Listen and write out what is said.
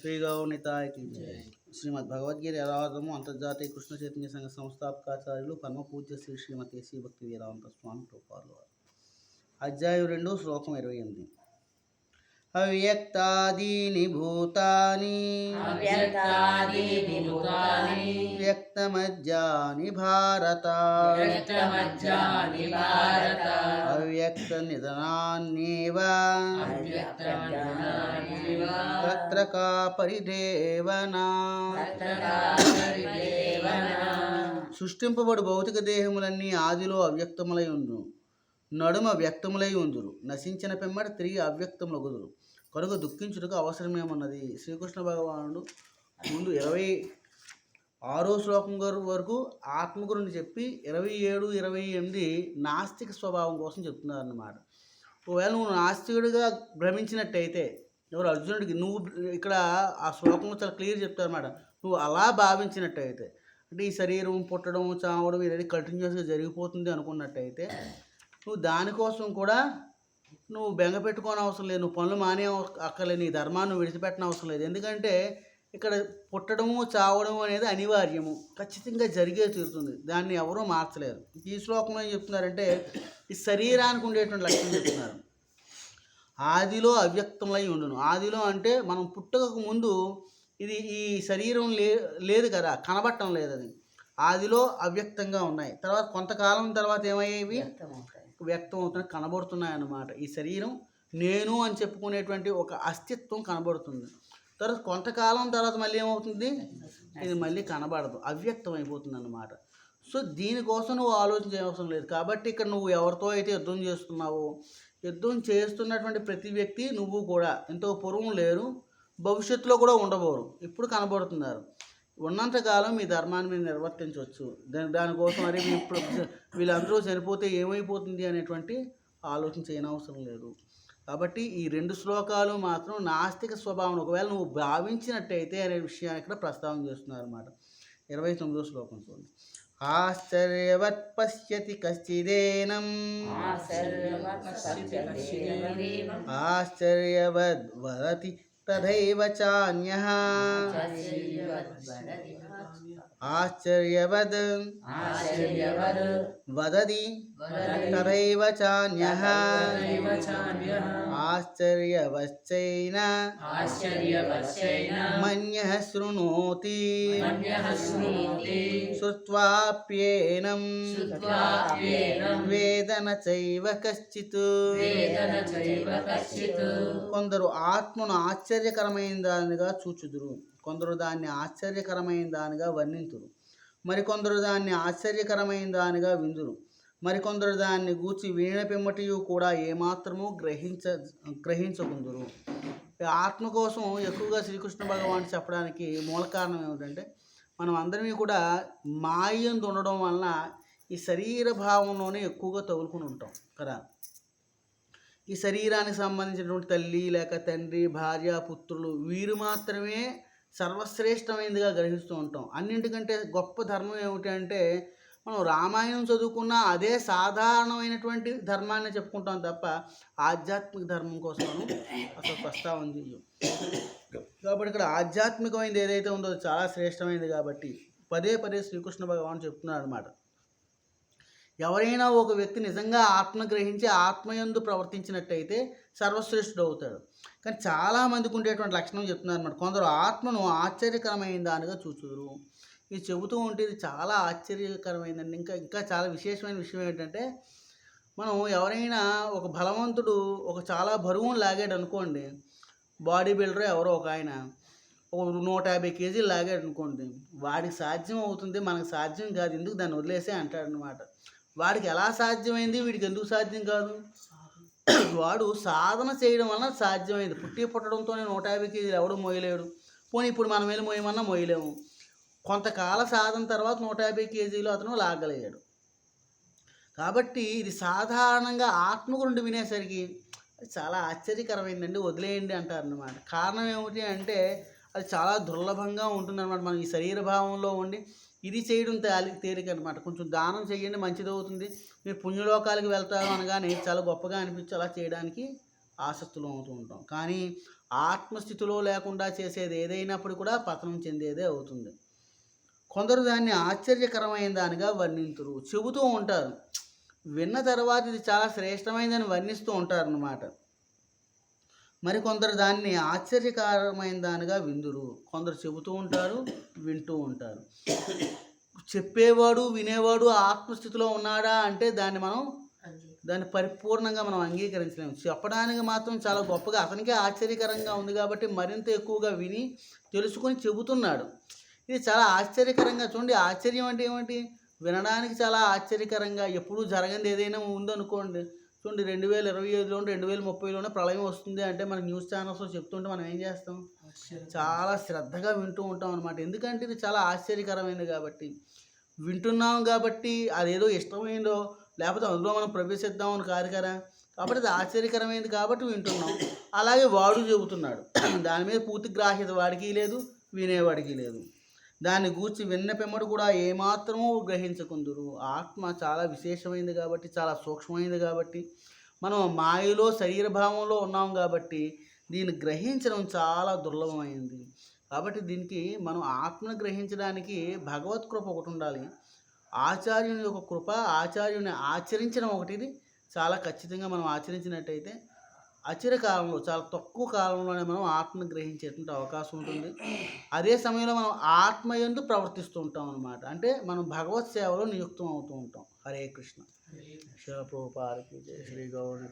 శ్రీ గౌనితాయ కీ జయ. శ్రీమద్ భగవద్గీత యథార్థము అంతర్జాతీయ కృష్ణ చైతన్య సంఘ సంస్థాపకాచార్యులు పరమ పూజ్య శ్రీ శ్రీమతి శ్రీ భక్తి వీరాంత స్వామి రూపాలు అధ్యాయం రెండు శ్లోకం ఇరవై ఎనిమిది. అవ్యక్తాదీని భూతాని అవ్యక్తాదీని భూతాని వ్యక్తమజ్జాని భారత వ్యక్తమజ్జాని భారత అవ్యక్త నిధనాన్నేవ పరిదేవనా సృష్టింపబడు భౌతిక దేహములన్నీ ఆదిలో అవ్యక్తములై ఉండును. నడుమ వ్యక్తములై ఉందురు. నశించిన పిమ్మట తిరిగి అవ్యక్తములగుదురు కనుక దుఃఖించుటకు అవసరమేమన్నది? శ్రీకృష్ణ భగవానుడు ముందు ఇరవై ఆరో శ్లోకం గారు వరకు ఆత్మ గురించి చెప్పి ఇరవై ఏడు ఇరవై ఎనిమిది నాస్తిక స్వభావం కోసం చెప్తున్నారు అన్నమాట ఒకవేళ నువ్వు నాస్తికుడిగా భ్రమించినట్టయితే ఎవరు అర్జునుడికి నువ్వు ఇక్కడ ఆ శ్లోకంలో చాలా క్లియర్ చెప్తారన్నమాట. నువ్వు అలా భావించినట్టయితే అంటే ఈ శరీరం పుట్టడం చావడం ఇదన్నీ కంటిన్యూస్గా జరిగిపోతుంది అనుకున్నట్టయితే నువ్వు దానికోసం కూడా నువ్వు బెంగ పెట్టుకోని అవసరం లేదు. నువ్వు పనులు మానే అక్కర్లేదు. నీ ధర్మాన్ని విడిచిపెట్టని అవసరం లేదు. ఎందుకంటే ఇక్కడ పుట్టడము చావడము అనేది అనివార్యము. ఖచ్చితంగా జరిగే తీరుతుంది. దాన్ని ఎవరూ మార్చలేరు. ఈ శ్లోకంలో ఏం చెప్తున్నారంటే ఈ శరీరానికి ఉండేటువంటి లక్షణం చెప్తున్నారు. ఆదిలో అవ్యక్తమై ఉండును. ఆదిలో అంటే మనం పుట్టక ముందు ఇది ఈ శరీరం లే లేదు కదా. కనబట్టం లేదు అది. ఆదిలో అవ్యక్తంగా ఉన్నాయి. తర్వాత కొంతకాలం తర్వాత ఏమయ్యేవి వ్యక్తం అవుతున్న కనబడుతున్నాయి అన్నమాట ఈ శరీరం నేను అని చెప్పుకునేటువంటి ఒక అస్తిత్వం కనబడుతుంది. తర్వాత కొంతకాలం తర్వాత మళ్ళీ ఏమవుతుంది? ఇది మళ్ళీ కనబడదు. అవ్యక్తం అయిపోతుంది అన్నమాట సో దీనికోసం నువ్వు ఆలోచన అవసరం లేదు. కాబట్టి ఇక్కడ నువ్వు ఎవరితో అయితే యుద్ధం చేస్తున్నావో యుద్ధం చేస్తున్నటువంటి ప్రతి వ్యక్తి నువ్వు కూడా. ఎంతో పూర్వం లేరు భవిష్యత్తులో కూడా ఉండబోరు. ఇప్పుడు కనబడుతున్నారు. ఉన్నంతకాలం మీ ధర్మాన్ని మీరు నిర్వర్తించవచ్చు. దాని దానికోసం మరి మీ ఇప్పుడు వీళ్ళందరూ చనిపోతే ఏమైపోతుంది అనేటువంటి ఆలోచన చేయనవసరం లేదు. కాబట్టి ఈ రెండు శ్లోకాలు మాత్రం నాస్తిక స్వభావం ఒకవేళ నువ్వు భావించినట్టయితే అనే విషయాన్ని ఇక్కడ ప్రస్తావన చేస్తున్నారు అనమాట ఇరవై తొమ్మిదో శ్లోకం చూడండి. ఆశ్చర్యవత్ పశ్యతి కశ్చిదేనం. ఆశ్చర్యవద్ వదతి తథైవ చాన్యః ఆశ్చర్యవద్. వదతి తథైవ చాన్యః. ఆశ్చర్యవశ్చైన మన్యః శృణోతి. శ్రుత్వాప్యేనం వేదన చైవ కశ్చిత్. కొందరు ఆత్మను ఆశ్చర్యకరమైన దానిగా చూచుదురు. కొందరు దాన్ని ఆశ్చర్యకరమైన దానిగా వర్ణింతురు. మరికొందరు దాన్ని ఆశ్చర్యకరమైన దానిగా విందురు. మరికొందరు దాన్ని గూర్చి వీణ పిమ్మటియు కూడా ఏమాత్రము గ్రహించ గ్రహించకుందురు. ఆత్మ కోసం ఎక్కువగా శ్రీకృష్ణ భగవాన్ చెప్పడానికి మూల కారణం ఏమిటంటే మనం అందరినీ కూడా మాయందు ఉండడం వలన ఈ శరీర భావంలోనే ఎక్కువగా తగులుకుని ఉంటాం కదా? ఈ శరీరానికి సంబంధించినటువంటి తల్లి లేక తండ్రి భార్య పుత్రులు వీరు మాత్రమే సర్వశ్రేష్టమైనదిగా గ్రహిస్తూ ఉంటాం. అన్నింటికంటే గొప్ప ధర్మం ఏమిటి అంటే మనం రామాయణం చదువుకున్న అదే సాధారణమైనటువంటి ధర్మాన్ని చెప్పుకుంటాం తప్ప ఆధ్యాత్మిక ధర్మం కోసం అసలు ప్రస్తావన చెయ్యం. కాబట్టి ఇక్కడ ఆధ్యాత్మికమైనది ఏదైతే ఉందో చాలా శ్రేష్టమైనది కాబట్టి పదే పదే శ్రీకృష్ణ భగవాన్ చెప్తున్నాడు అనమాట ఎవరైనా ఒక వ్యక్తి నిజంగా ఆత్మ గ్రహించి ఆత్మయందు ప్రవర్తించినట్టయితే సర్వశ్రేష్ఠుడు అవుతాడు కానీ చాలామందికి ఉండేటువంటి లక్షణం చెప్తున్నారు అనమాట కొందరు ఆత్మను ఆశ్చర్యకరమైన దానిగా చూచుదురు. ఇది చెబుతూ ఉంటే ఇది చాలా ఆశ్చర్యకరమైందండి. ఇంకా ఇంకా చాలా విశేషమైన విషయం ఏంటంటే మనం ఎవరైనా ఒక బలవంతుడు ఒక చాలా బరువును లాగాడు అనుకోండి బాడీ బిల్డర్ ఎవరో ఒక ఆయన ఒక నూట యాభై కేజీలు లాగాడు అనుకోండి వాడికి సాధ్యం అవుతుంది మనకు సాధ్యం కాదు ఎందుకు దాన్ని వదిలేసే అంటాడు అనమాట వాడికి ఎలా సాధ్యమైంది వీడికి ఎందుకు సాధ్యం కాదు? వాడు సాధన చేయడం వలన సాధ్యమైంది. పుట్టి పుట్టడంతోనే నూట యాభై కేజీలు ఎవడు మోయలేడు. పోనీ ఇప్పుడు మనం వెళ్ళి మోయమన్నా మోయలేము. కొంతకాల సాధన తర్వాత నూట యాభై కేజీలు అతను లాగలిగాడు కాబట్టి ఇది సాధారణంగా ఆత్మ గురించి వినేసరికి చాలా ఆశ్చర్యకరమైందండి వదిలేయండి అంటారు అన్నమాట కారణం ఏమిటి అంటే అది చాలా దుర్లభంగా ఉంటుందన్నమాట. మనం ఈ శరీర భావంలో ఉండి ఇది చేయడం తేలి తేలిక అనమాట కొంచెం దానం చేయండి మంచిది అవుతుంది మీరు పుణ్యలోకాలకు వెళ్తారు అనగానే చాలా గొప్పగా అనిపించి అలా చేయడానికి ఆసక్తులు అవుతూ ఉంటాం. కానీ ఆత్మస్థితిలో లేకుండా చేసేది ఏదైనప్పుడు కూడా పతనం చెందేదే అవుతుంది. కొందరు దాన్ని ఆశ్చర్యకరమైన దానిగా వర్ణింతురు. చెబుతూ ఉంటారు. విన్న తర్వాత ఇది చాలా శ్రేష్టమైనదని వర్ణిస్తూ ఉంటారు అన్నమాట మరి కొందరు దాన్ని ఆశ్చర్యకరమైన దానిగా విందురు. కొందరు చెబుతూ ఉంటారు వింటూ ఉంటారు. చెప్పేవాడు వినేవాడు ఆత్మస్థితిలో ఉన్నాడా అంటే దాన్ని మనం దాన్ని పరిపూర్ణంగా మనం అంగీకరించలేము. చెప్పడానికి మాత్రం చాలా గొప్పగా అతనికే ఆశ్చర్యకరంగా ఉంది కాబట్టి మరింత ఎక్కువగా విని తెలుసుకొని చెబుతున్నాడు. ఇది చాలా ఆశ్చర్యకరంగా చూడండి. ఆశ్చర్యం అంటే ఏమిటి? వినడానికి చాలా ఆశ్చర్యకరంగా ఎప్పుడూ జరగంది ఏదైనా ఉందనుకోండి చూడండి రెండు వేల ఇరవై ఐదులో రెండు వేల ముప్పైలోనే ప్రళయం వస్తుంది అంటే మన న్యూస్ ఛానల్స్లో చెప్తుంటే మనం ఏం చేస్తాం? చాలా శ్రద్ధగా వింటూ ఉంటాం అనమాట ఎందుకంటే ఇది చాలా ఆశ్చర్యకరమైనది కాబట్టి. వింటున్నాం కాబట్టి అదేదో ఇష్టమైందో లేకపోతే అందులో మనం ప్రవేశిద్దామని కాదు కదా. కాబట్టి అది ఆశ్చర్యకరమైనది కాబట్టి వింటున్నాం. అలాగే వాడు చెబుతున్నాడు. దాని మీద పూర్తి గ్రాహ్యత వాడికి లేదు వినేవాడికి లేదు. దాన్ని గూర్చి విన్నపెమ్మడు కూడా ఏమాత్రమూ గ్రహించకుందురు. ఆత్మ చాలా విశేషమైంది కాబట్టి చాలా సూక్ష్మమైంది కాబట్టి మనం మాయలో శరీర భావంలో ఉన్నాం కాబట్టి దీన్ని గ్రహించడం చాలా దుర్లభమైంది. కాబట్టి దీనికి మనం ఆత్మను గ్రహించడానికి భగవత్ కృప ఒకటి ఉండాలి. ఆచార్యుని యొక్క కృప ఆచార్యుని ఆచరించడం ఒకటి ఇది. చాలా ఖచ్చితంగా మనం ఆచరించినట్టయితే అచిర కాలంలో చాలా తక్కువ కాలంలోనే మనం ఆత్మను గ్రహించేటువంటి అవకాశం ఉంటుంది. అదే సమయంలో మనం ఆత్మ ఎందు ప్రవర్తిస్తూ ఉంటాం అనమాట అంటే మనం భగవత్ సేవలో నియుక్తం అవుతూ ఉంటాం. హరే కృష్ణ. శివ ప్రభుపాదకి జయ శ్రీ గౌరీ